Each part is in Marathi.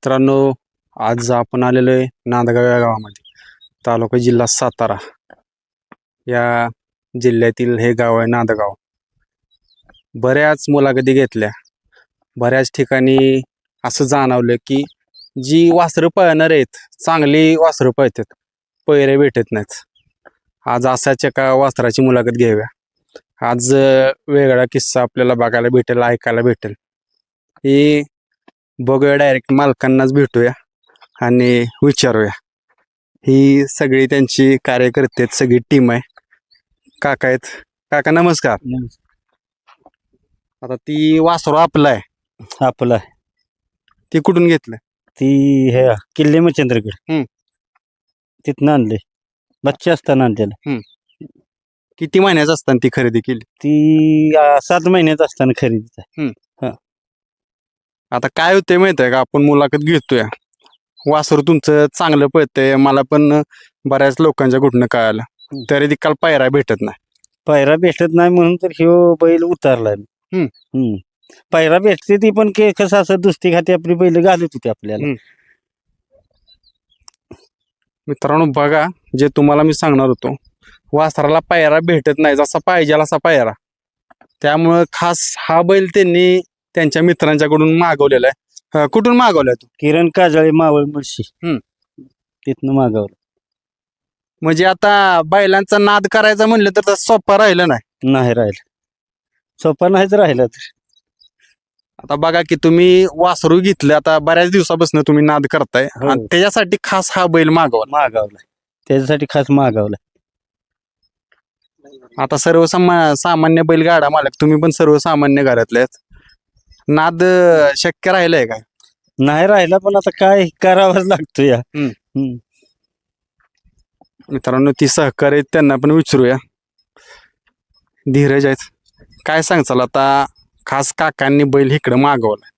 मित्रांनो आज आपण आलेलो आहे नांदगाव या गावामध्ये तालुका जिल्हा सातारा. या जिल्ह्यातील हे गाव आहे नांदगाव. बऱ्याच मुलाखती घेतल्या. बऱ्याच ठिकाणी असं जाणवलं की जी वासरं पळणार आहेत चांगली वासरं पळतात पैरे भेटत नाहीत. आज असाच एका वासराची मुलाखत घ्याव्या आज वेगळा किस्सा आपल्याला बघायला भेटेल ऐकायला भेटेल. ही बघूया डायरेक्ट मालकांनाच भेटूया आणि विचारूया. ही सगळी त्यांची कार्यकर्ते सगळी टीम आहे. काका आहेत. काका नमस्कार. आता ती वासरू आपलं आहे. आपला ती कुठून घेतलं? ती हे किल्ले मच्छिंद्रगड. हम्म. तिथनं आणले. बच्चे असताना आणलेलं. किती महिन्याचं असताना ती खरेदी केली? ती आ, सात महिन्यात असताना खरेदी आता काय होतंय माहिती आहे का? आपण मुलाखत घेतोय. वासरू तुमचं चांगलं पळतंय. मला पण बऱ्याच लोकांच्या कुठनं कळालं. तरी ती काल पायरा भेटत नाही. पायरा भेटत नाही म्हणून तर ह्यो बैल उतारलाय. हम्म. हम्म. पायरा भेटते ती पण के कसं असं दुसरी खाती आपली बैल घालत होती आपल्याला. हम्म. मित्रांनो बघा जे तुम्हाला मी सांगणार होतो. वासराला पायरा भेटत नाही. जसा पाहिजे असा पायरा त्यामुळं खास हा बैल त्यांनी त्यांच्या मित्रांच्याकडून मागवलेला आहे. अं, कुठून मागवलाय तू? किरण काजळे मावळ मुळशी. हम्म. तिथनं मागवलं. म्हणजे आता बैलांचा नाद करायचा म्हणलं तर तसं सोपा राहिलं नाही. नाही राहिलं. सोपा नाहीच राहिला तर. आता बघा की तुम्ही वासरू घेतलं आता बऱ्याच दिवसापासून तुम्ही नाद करताय. हो. आणि त्याच्यासाठी खास हा बैल मागवला. मागवला त्याच्यासाठी खास मागवला आता सर्वसामा सामान्य बैलगाडा मालक तुम्ही पण सर्वसामान्य घरातले आहेत. नाद अं, शक्य राहिलंय काय? नाही राहिला पण आता काय करावंच लागतो या. हम्म. हम्म. मित्रांनो ती सहकार्य आहेत, त्यांना पण विचारूया. धीरज आहेत. काय सांगचाल आता? खास काकांनी बैल इकडे मागवला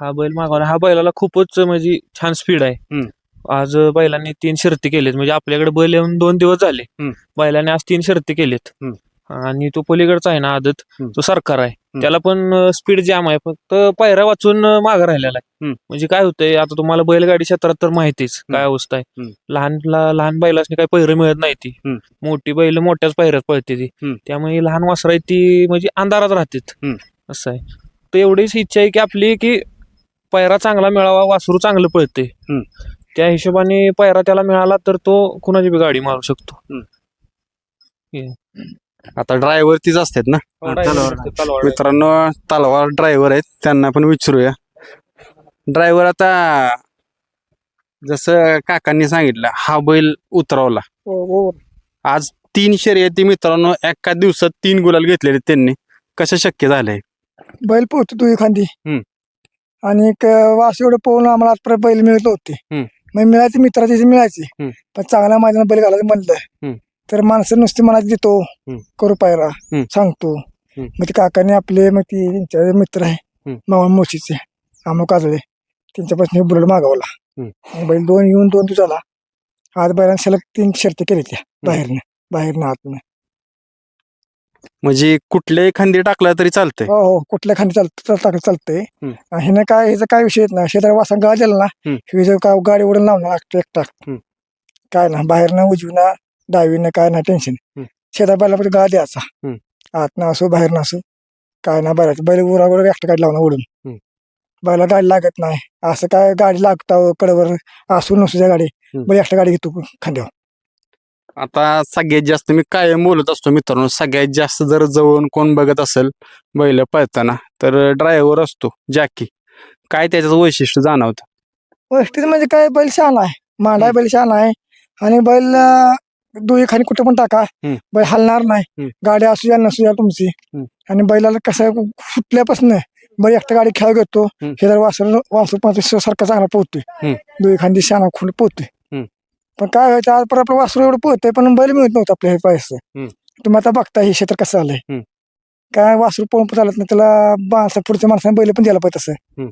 हा बैल मागवला. हा बैलाला खूपच म्हणजे छान स्पीड आहे. हम्म. आज बैलांनी तीन शर्ती केलेत. म्हणजे आपल्याकडे बैल येऊन दोन दिवस झाले. हम्म. बैलाने आज तीन शर्ती केलेत. हम्म. आणि तो पलीकडचा आहे ना आदत हम्म. तो सरकार आहे त्याला पण स्पीड जाम आहे फक्त पायऱ्या वाचून माग राहिलेला आहे हम्म. म्हणजे काय होतंय आता तुम्हाला बैलगाडी क्षेत्रात तर माहितीच काय अवस्था आहे हम्म. लहान ला- लहान बैलासनी काही पैर मिळत नाही ती हम्म. मोठी बैल मोठ्याच पायऱ्यात पळते ती हम्म. त्यामुळे लहान वासरा आहे ती म्हणजे अंधारात राहतात हम्म. असं आहे तर एवढीच इच्छा आहे की आपली की पायरा चांगला मिळावा वासरू चांगलं पळते हम्म. त्या हिशोबाने पायरा त्याला मिळाला तर तो कुणाची बी गाडी मारू शकतो आता ड्रायव्हर तीच असतात ना? तलवार. मित्रांनो तलवार ड्रायव्हर आहेत त्यांना पण विचारूया. ड्रायव्हर आता जसं काकांनी सांगितलं हा बैल उतरवला. आज तीन शर्यती मित्रांनो एका दिवसात तीन गुलाल घेतलेले त्यांनी. कसं शक्य झालंय? बैल पोहतो तू एखादी. आणि एक वास एवढं पोहून आम्हाला आजपर्यंत बैल मिळत होते. मग मिळायचे मित्राचे मिळायचे. पण चांगल्या मैदानात बैल घालायचं म्हणलं. तर माणसं नुसती मनात देतो. करू पायरा. सांगतो. मग ते काकाने आपले मग ती त्यांचे मित्र आहे. मावळ मोशीचे आमो काजळे त्यांच्यापासून हे बुलेट मागवला बैल दोन येऊन दोन दिवसाला आज बैलांनी सलग तीन शर्ती केली त्या बाहेरनं बाहेरनं आतनं म्हणजे कुठल्याही खांदी टाकला तरी चालतंय हो हो कुठल्या खाली चालत चालत चालतंय हिनं काय ह्याचा काय विषय येत नाही शेतात वासा गाळ दिला ना हम्म. हे जर का गाडी उडून लावणार एकटा. काय ना बाहेरनं उजवीनं डावीनं काय ना टेन्शन. शेतात बैला पण गाळ द्यायचा हम्म. आतनं असो बाहेरनं असो काय ना बैलाचं बैल उरावर एकटा गाडी लावणार उडून. बैला गाडी लागत नाही. असं काय गाडी लागता कडवर असू नसू त्या गाडी. बैल एकटा गाडी घेतो खांद्यावर. आता सगळ्यात जास्त मी कायम बोलत असतो मित्रांनो. सगळ्यात जास्त जर जवळून कोण बघत असेल बैल पळताना तर ड्रायव्हर असतो जॅकी. काय त्याचं वैशिष्ट्य जाणवतं? गोष्टी म्हणजे काय? बैल शहाणा आहे. मांडा. बैल शहाणा आहे. आणि बैल दोन्ही खाली कुठे पण टाका. बैल हलणार नाही. गाडी असू या नसू या तुमची. आणि बैलाला कसं फुटल्यापासून बैल एकटा गाडी खेळ घेतो. हे जर वासर वासरू पाहतो सारखा चांगला पोहतोय. दोन्ही खांदी शहाणा खून पोहतोय. पण काय व्हायचं आज पर आपलं वासरू एवढं पोहतंय पण बैल मिळत नव्हतं आपल्या हे हम्म. तुम्ही आता बघता हे क्षेत्र कसं आलंय. काय वासरू पळून पण चालत नाही त्याला माणसा पुढच्या माणसाने बैल पण द्यायला पाहिजे तसं.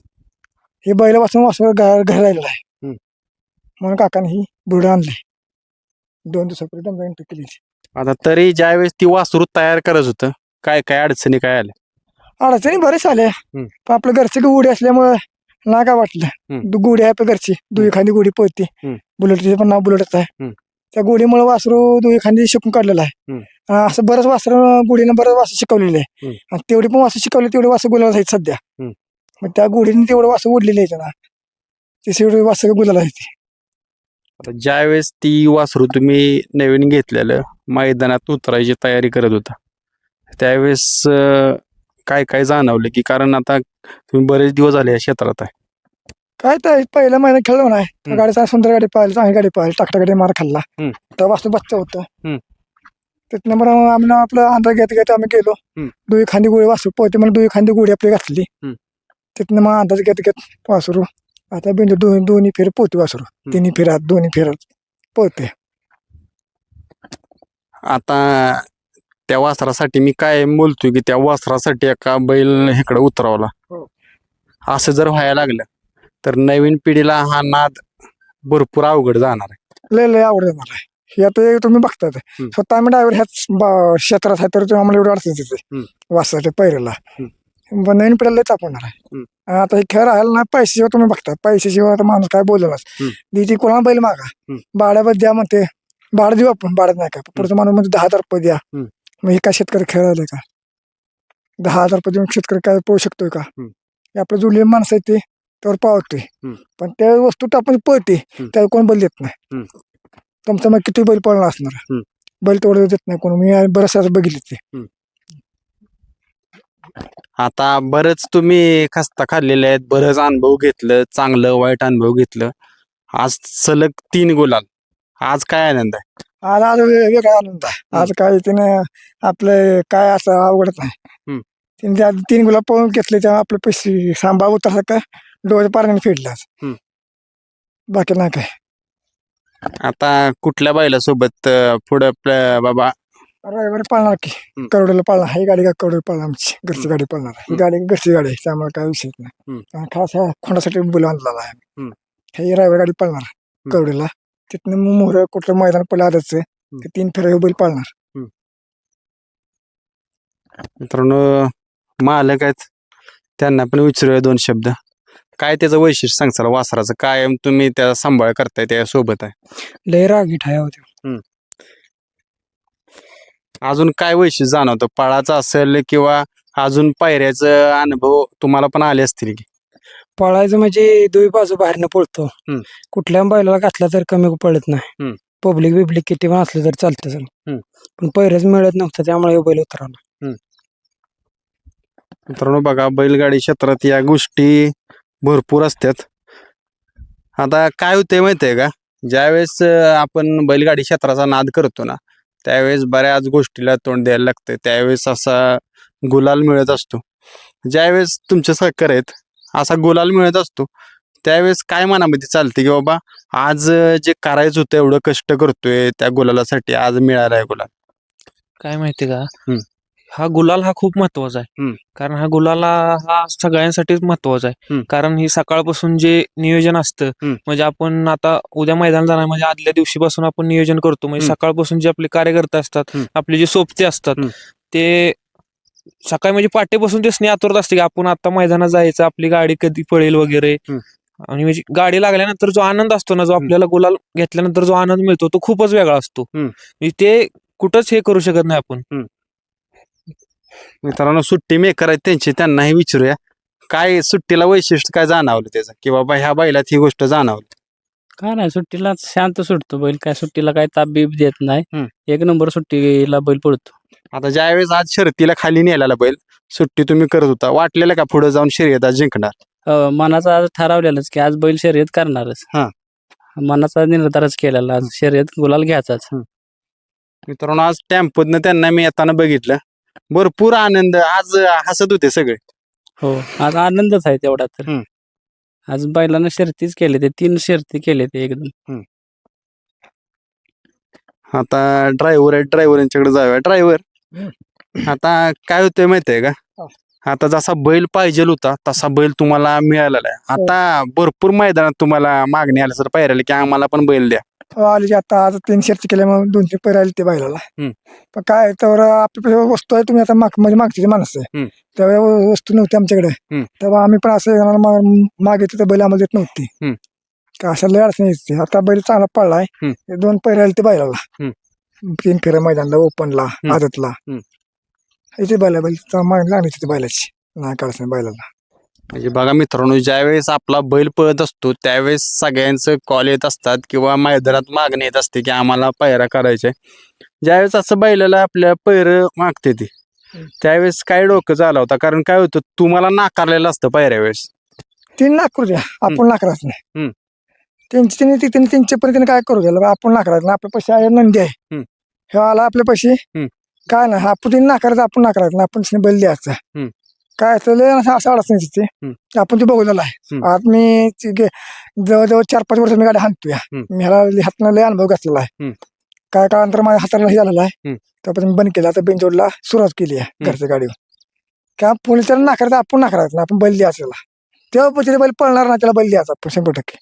हे बैल वाचून वासरू घर राहिलेलं आहे. म्हणून काकाने ही बुरड आणली दोन दिवसापूर्वी एंट्री केली आता तरी ज्यावेळेस ती वासरू तयार करत होतं काय काय अडचणी काय आल्या अडचणी बरेच आल्या. पण आपलं घरचे उडी असल्यामुळे ना काय वाटलं. दु- गोडी आहे आपल्या घरची दुई खांदी गोडी पळते हम्म. बुलेटचे पण नाव बुलेटच आहे हम्म. त्या गोडीमुळे वासरू दुई खांदी शिकून काढलेलं आहे हम्म. अं, असं बरंच वासरू गोडीनं बरंच वासरू शिकवलेले आहे हम्म. आणि तेवढी पण वासू शिकवली तेवढी वासू गुलाल आहेत सध्या हम्म. मग त्या गोडीने तेवढं वासू उडलेली आहे ना ते तेवढे वासू गुलाल आहेत आता ज्यावेळेस ती वासरू तुम्ही नवीन घेतलेलं मैदानात उतरायची तयारी करत होता त्यावेळेस काय काय जाणवलं की कारण आता तुम्ही बरेच दिवस झाले या क्षेत्रात आहे काय तर पहिल्या महिन्यात खेळलो नाही. गाडीचा सुंदर गाडी पाहिली चांगली गाडी पाहिली टाकटा गाडी मार खाल्ला. तर वास्तू बच्चा होतं. तिथनं मग आम्ही आपलं अंदाज घेत घेत आम्ही गेलो. दुई खांदी गोळी वासरू पोहते म्हणून दुई खांदी गोळी आपली घातली. तिथनं मग अंदाज घेत घेत वासरू आता बिंदू दोन दोन्ही फेर पोहते वासरू. तिन्ही फेरात दोन्ही फेरात पोहते. आता त्या वासरासाठी मी काय बोलतोय की त्या वासरासाठी एका बैल इकडे उतरवला. हो. असं जर व्हायला लागलं तर नवीन पिढीला हा नाद भरपूर अवघड जाणार आहे. लय लय आवडत मला हे आता हे तुम्ही बघतात. हम्म. स्वतः आम्ही ड्रायव्हर ह्याच ब- क्षेत्रात आहे तर ते आम्हाला एवढं अडचण येते. वासाच्या पैरेला नवीन पिढ्याला लय ताप होणार आहे आता हे खेळ राहिला ना पैशाशिवाय तुम्ही बघता पैशाशिवाय आता माणूस काय बोललाच. ती कोणाला बैल मागा. भाड्यावर द्या म्हणते. भाडं देऊ आपण भाड्यात नाही का? पुढचा माणूस म्हणजे दहा हजार रुपये द्या. मग हे काय शेतकरी खेळ राहिले का? दहा हजार रुपये देऊन शेतकरी काय पोहू शकतोय का? आपलं जुळले माणसं आहे ते त्यावर पावतोय. हम्म. पण त्या वस्तू टाकून पळते. त्यावर कोण बैल देत नाही. तुमचं मग किती बैल पळणार असणार. बैल तेवढं देत नाही कोण. मी बरंच बघितले ते. आता बरंच तुम्ही खस्ता खाल्लेले आहेत बरंच अनुभव घेतलं चांगलं वाईट अनुभव घेतलं. आज सलग तीन गुलाल आज काय आनंद आहे? आज आज वेगळा आनंद आहे. आज काय तिने आपलं काय असं अवघडत नाही. हम्म. तिने त्या तीन गुलाब पळून घेतले तेव्हा आपले पैसे सांभा उतरला का डोळे पाण्याने फेडले हम्म. बाकी नाही काय. आता कुठल्या बैलासोबत अं, पुढं आपलं बाबा रविवारी पाळणार की. हम्म. करोडीला पाळणार. ही गाडी का करोडी पाळणार आमची? घरची गाडी पाळणार. ही हम्म. गाडी घरची गाडी आहे. त्यामुळे काय विषय नाही. आणि खास ह्या खोंडासाठी बोलून आणलेला आहे. हम्म. ही रविवारी गाडी पाळणार. करोडीला. तिथनं मग मोहर कुठलं मैदान पडलं आदच ते तीन फेऱ्या बैल पाळणार. मित्रांनो मालक आहेत. त्यांना पण विचारूया दोन शब्द. काय त्याचं वैशिष्ट्य सांगचाल वासराचं. काय तुम्ही त्या सांभाळ करताय त्या सोबत आहे. लय रागीट आहे होते अजून काय वैशिष्ट्य जाणवतं? पळाचं असेल किंवा अजून पायऱ्याचं अनुभव तुम्हाला पण आले असतील की? पळायचं म्हणजे दोन्ही बाजू बाहेरनं पळतो. हम्म. कुठल्या बैलाला घातला तर कमी पळत नाही. पब्लिक बिब्लिक किती पण असलं तर चालतं सर हम्म. पण पैरच मिळत नव्हतं त्यामुळे ह्यो बैल उतरवला. मित्रांनो बघा बैलगाडी क्षेत्रात या गोष्टी भरपूर असतात. आता काय होतंय माहितीये का? ज्यावेळेस अं, आपण बैलगाडी क्षेत्राचा नाद करतो ना त्यावेळेस बऱ्याच गोष्टीला तोंड द्यायला लागतं त्यावेळेस असा गुलाल मिळत असतो. ज्यावेळेस तुमचे सहकार आहेत असा गुलाल मिळत असतो. त्यावेळेस काय मनामध्ये चालते की बाबा आज जे करायचं होतं एवढं कष्ट करतोय त्या गुलालासाठी आज मिळालाय गुलाल? काय माहिती का. हा गुलाल हा खूप महत्त्वाचा आहे. कारण हा गुलाला हा सगळ्यांसाठीच महत्त्वाचा आहे. कारण ही सकाळपासून जे नियोजन असतं. म्हणजे आपण आता उद्या मैदान जाणार म्हणजे आदल्या दिवशीपासून आपण नियोजन करतो म्हणजे. सकाळपासून जे आपले कार्यकर्ते असतात. आपले जे सोबते असतात. ते सकाळी म्हणजे पाटेपासून ते स्नेह आतुरत असते की आपण आता मैदानात जायचं आपली गाडी कधी पळेल वगैरे. आणि म्हणजे गाडी लागल्यानंतर जो आनंद असतो ना जो आपल्याला गुलाल घेतल्यानंतर जो आनंद मिळतो तो खूपच वेगळा असतो. म्हणजे ते कुठंच हे करू शकत नाही आपण मित्रांनो सुट्टी मेकर आहेत त्यांची त्यांनाही विचारूया. काय सुट्टीला वैशिष्ट्य काय जाणवलं त्याचं? की बाबा ह्या बैलात ही गोष्ट जाणवली. काय नाही सुट्टीला शांत सुटतो बैल. काय सुट्टीला काय ताप बीप देत नाही. एक नंबर सुट्टीला बैल पडतो आता ज्यावेळेस आज शर्तीला खाली नेलेला बैल सुट्टी तुम्ही करत होता. वाटलेलं का पुढे जाऊन शर्यत आज जिंकणार? अं, मनाचा आज ठरवलेलंच की आज बैल शर्यत करणारच. हा. मनाचा निर्धारच केलेला आज शर्यत गुलाल घ्यायचाच. मित्रांनो आज टेम्पोतनं त्यांना मी येताना बघितलं. भरपूर आनंद. आज हसत होते सगळे. हो आज आनंदच आहे तेवढा तर. हम्म. आज बैलानं शर्तीच केले ते तीन शर्ती केले ते एकदम. आता ड्रायव्हर आहे ड्रायव्हरांच्याकडे जाऊया. ड्रायव्हर आता काय होतंय माहितीये का? आता जसा बैल पाहिजे होता तसा बैल तुम्हाला मिळालेला आहे. आता भरपूर मैदानात तुम्हाला मागणी आल्या सर पाहिजे की आम्हाला पण बैल द्या. हो, आली आता आज तीन शर्ती केल्यामुळे दोन तीन पैर आले ते बैलाला. पण काय तर आपल्या वस्तू आहे तुम्ही आता माग म्हणजे मागची माणसं आहे वस्तू नव्हती आमच्याकडे. तेव्हा आम्ही पण असं मागितलं तर बैल आम्हाला देत नव्हती. का अशा लय अडचण येते आता बैल चांगला पडलाय दोन पैर आले ते बैलाला. तीन फेऱ्या मैदानला ओपनला. आदतला. इथे बैल बैल तिथे बैलाची नाही काढायचं बैलाला म्हणजे बघा मित्रांनो ज्यावेळेस आपला बैल पळत असतो त्यावेळेस सगळ्यांचं कॉल येत असतात किंवा मैदानात मागणी येत असते की आम्हाला पायरा करायचे ज्यावेळेस असं बैलाला आपल्या पैर मागते ती त्यावेळेस काय डोकं चालवता कारण काय होतं तुम्हाला नाकारलेलं असतं पायऱ्या वेळेस. तीन लाख करू द्या आपण नाकराच नाही. त्यांची त्यांनी ती- त्यांनी त्यांच्या पद्धतीने काय करू द्यायला? आपण नाकराच नाही आपले पैसे आहे नंदी आहे. हे आला आपले पैसे. काय नाही आपण त्यांनी नाकारायचं आपण नाकारायचं नाही आपण तिने बैल द्यायचा. काय तर लय असं अडचण तिथे. आपण ते बघलेलं आहे. आज मी जवळजवळ चार पाच वर्ष मी गाडी हाणतोय. मी ह्याला हातनं लय अनुभव घेतलेला आहे. काय काळानंतर माझ्या हाताला हे झालेला आहे. त्यापासून बंद केला आता बेंचोडला सुरुवात केली आहे. घरच्या गाडीवर काय पोलिसांना नाकारायचं आपण नाकारायचं आपण बैल त्याला. तेव्हा पण तिथे बैल पळणार ना त्याला बैल द्यायचा आपण शंभर टक्के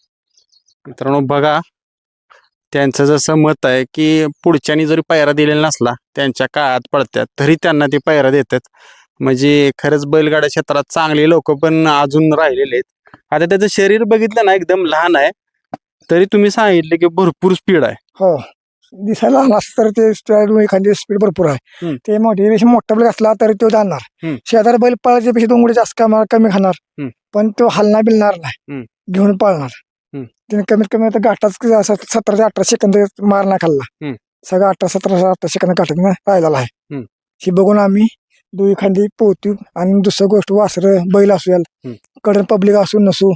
मित्रांनो बघा त्यांचं जसं मत आहे की पुढच्यानी जरी पायरा दिलेला नसला त्यांच्या काळात पडतात तरी त्यांना ते पायरा देतात म्हणजे खरंच बैलगाड्या क्षेत्रात चांगले लोक पण अजून राहिलेले आहेत आता त्याचं शरीर बघितलं ना एकदम लहान आहे तरी तुम्ही सांगितले की भरपूर स्पीड आहे हो दिसायला लहान तर ते स्पीड एखादी स्पीड भरपूर आहे हम्म. ते मोठी मोठा बैल असला तरी तो जाणार हम्म. शेजारी बैल पळायच्या पेक्षा दोन गुढे जास्त कमी कमी खाणार हम्म. पण तो हलणार बिलणार नाही हम्म. घेऊन पळणार हम्म. त्याने कमीत कमी आता घाटाच सतरा ते अठरा सेकंद मार नाही खाल्ला हम्म. सगळं अठरा सतरा अठरा सेकंद घाटात राहिलेला आहे हम्म. ही बघून आम्ही दुई खांदी पोहती आणि दुसरं गोष्ट वासर बैल असू हम्म. कडन पब्लिक असू नसू.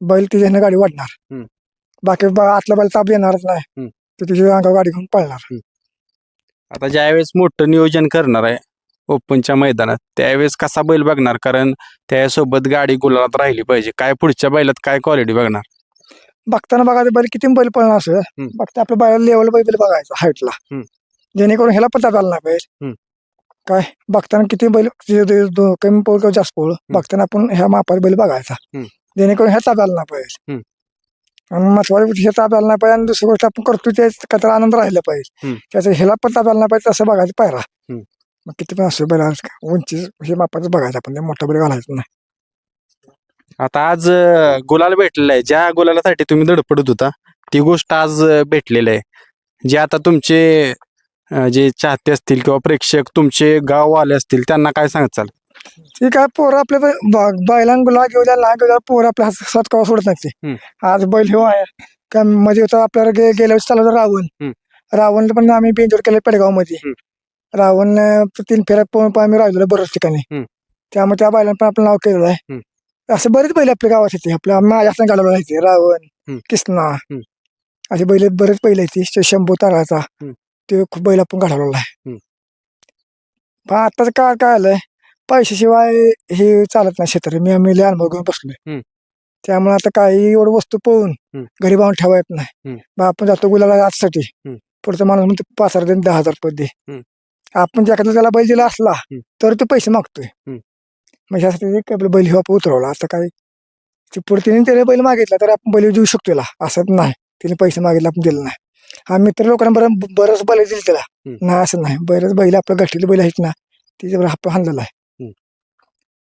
बैल तिच्यानं गाडी वाढणार. बाकी आतला बैल ताप येणारच नाही. तर तुझ्या अंगावर गाडी घेऊन पळणार आता ज्यावेळेस मोठं नियोजन करणार आहे ओपनच्या मैदानात त्यावेळेस कसा बैल बघणार कारण त्यासोबत गाडी गुलाबात राहिली पाहिजे काय पुढच्या बैलात काय क्वालिटी बघणार बघताना बघायचं बैल किती बैल पळणार असं. बघता आपल्या बैल लेवल बैल बघायचं हाईटला. जेणेकरून ह्याला पण ताप आला नाही पाहिजे हम्म. काय? बघताना किती बैल दो- कमी पोळ किंवा जास्त पोळ बघताना आपण ह्या मापात बैल बघायचा. हम्म. जेणेकरून ह्या ताप आला नाही पाहिजे. आणि महत्वाची गोष्ट हे ताप आला नाही पाहिजे आणि दुसरी गोष्ट आपण करतो ते काहीतरी आनंद राहिला पाहिजे. हम्म. त्याचं ह्याला पण ताप आला नाही पाहिजे तसं बघायचं पायरा. हम्म. मग किती पण असो बैल उंची हे मापाचं बघायचं आपण ते मोठा बैल घालायचं नाही. आता आज अं, गुलाल भेटलेला आहे. ज्या गुलालासाठी तुम्ही धडपडत होता ती गोष्ट आज अं, भेटलेली आहे. जे आता तुमचे अं, जे चाहते असतील किंवा प्रेक्षक तुमचे गाव आले असतील त्यांना काय सांगचाल ठीक आहे पोरं आपल्या बैलांना घेऊ द्या लहान घेऊ द्या पोरं आपल्या हात सात कवा सोडत नाही हम्म. ते आज बैल हे आहे का मध्ये होता आपल्याला गे- गेल्या वर्षी चालू होता रावण हम्म. रावण पण आम्ही बेंजोड केलं पेडगावमध्ये हम्म. रावण अं, तीन फेऱ्या पण आम्ही राहिलो बऱ्याच ठिकाणी हम्म. त्यामुळे त्या बैलांना पण आपलं नाव केलेलं आहे. असे बरेच बैल आपल्या गावात येते आपल्या माझ्या घालवलं राहायचे रावण हम्म. किसना हम्म. असे बैल बरेच बैल येते श- शंभू ताराचा हम्म. ते खूप बैल आपण घालवलेला आहे हम्म. पण आताच काय काय आलंय पैशाशिवाय हे चालत नाही क्षेत्र मी आम्ही लय अनुभव घेऊन बसलोय हम्म. त्यामुळे आता काही एवढं वस्तू पळून हम्म. घरी बाहून ठेवा येत नाही हम्म. मग आपण जातो गुलाला आजसाठी हम्म. पुढचा माणूस म्हणतो पाच हजार दे दहा हजार रुपये दे हम्म. आपण ज्या त्याला बैल दिला असला हम्म. तर तो पैसे मागतोय हम्म. मग ह्यासाठी ते आपलं बैल हे आपण उतरवला आता काय ते पुढे तिने त्याला बैल मागितला तर आपण बैल देऊ शकतो असं नाही तिने पैसे मागितले आपण दिलं नाही हा मित्र लोकांना बरं बरंच बैल दिले त्याला. हम्म. नाही असं नाही. बरेच बैल आपल्या गठीले बैल आहेत ना तिच्यावर आपण हाणलेला आहे. हम्म.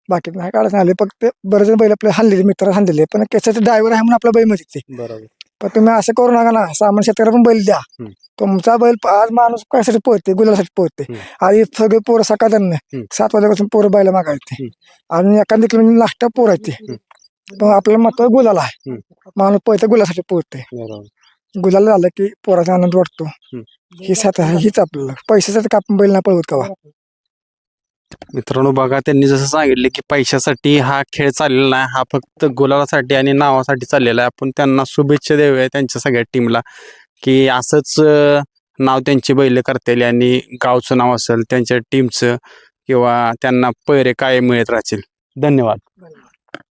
बाकी नाही काढत आले. फक्त बरेच बैल आपले हाणलेले मित्र हाणलेले. पण त्याच्यात ड्रायव्हर आहे म्हणून आपला बैलमध्ये ते बरोबर. पण तुम्ही असं करू नका ना. सामान्य शेतकऱ्याला पण बैल द्या. हम्म. तुमचा बैल प- आज माणूस कशासाठी पोहते गुलासाठी पोहते हम्म. आणि सगळे पोरं सकाळ हम्म. सात वाजल्यापासून पोरं बैला मागायचे. आणि एखादी किलो नाश्ता पोर आहे ते. पण आपल्याला महत्त्व गुलाला आहे. हम्म. माणूस पोहते गुलासाठी पोहते बरोबर. गुलाल झालं की पोराचा आनंद वाटतो. ही आहे हीच आपल्याला. पैशासाठी का आपण बैल नाही पळवत कवा. मित्रांनो बघा त्यांनी जसं सांगितले की पैशासाठी हा खेळ चाललेला नाही. हा फक्त गुलालासाठी आणि नावासाठी चाललेला आहे. आपण त्यांना शुभेच्छा देऊया त्यांच्या सगळ्या टीमला की असंच नाव त्यांची बैल करतील आणि गावचं नाव असेल त्यांच्या टीमचं किंवा त्यांना पैरे काय मिळत राहतील. धन्यवाद.